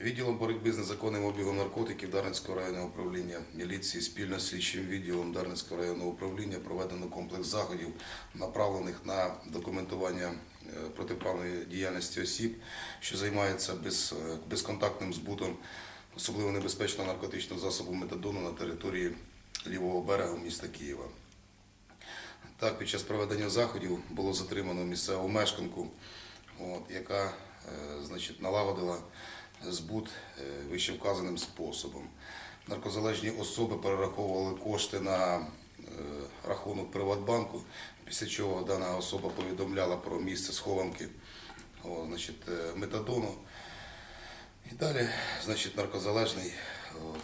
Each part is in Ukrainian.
Відділом боротьби з незаконним обігом наркотиків Дарницького районного управління міліції спільно з слідчим відділом Дарницького районного управління проведено комплекс заходів, направлених на документування е, протиправної діяльності осіб, що займаються без, е, безконтактним збутом особливо небезпечного наркотичного засобу метадону на території лівого берега міста Києва. Так, під час проведення заходів було затримано місцеву мешканку, от, яка е, значить, налагодила збут е, вищевказаним способом. Наркозалежні особи перераховували кошти на е, рахунок Приватбанку, після чого дана особа повідомляла про місце схованки значить, е, метадону. І далі, значить, наркозалежний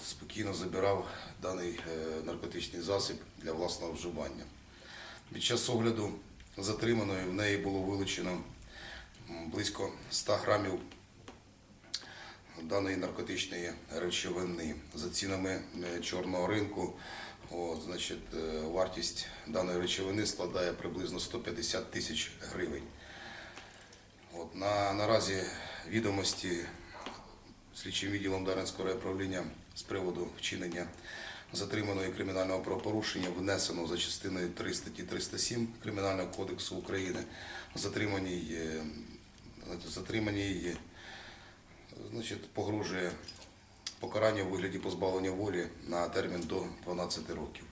спокійно забирав даний наркотичний засіб для власного вживання. Під час огляду затриманої в неї було вилучено близько 100 грамів даної наркотичної речовини. За цінами е, чорного ринку, от, значить, е, вартість даної речовини складає приблизно 150 тисяч гривень. От, на, наразі відомості слідчим відділом Дарницького райуправління з приводу вчинення затриманої кримінального правопорушення внесено за частиною 3 статті 307 Кримінального кодексу України. Затриманій, е, затриманій значить, погрожує покарання у вигляді позбавлення волі на термін до 12 років.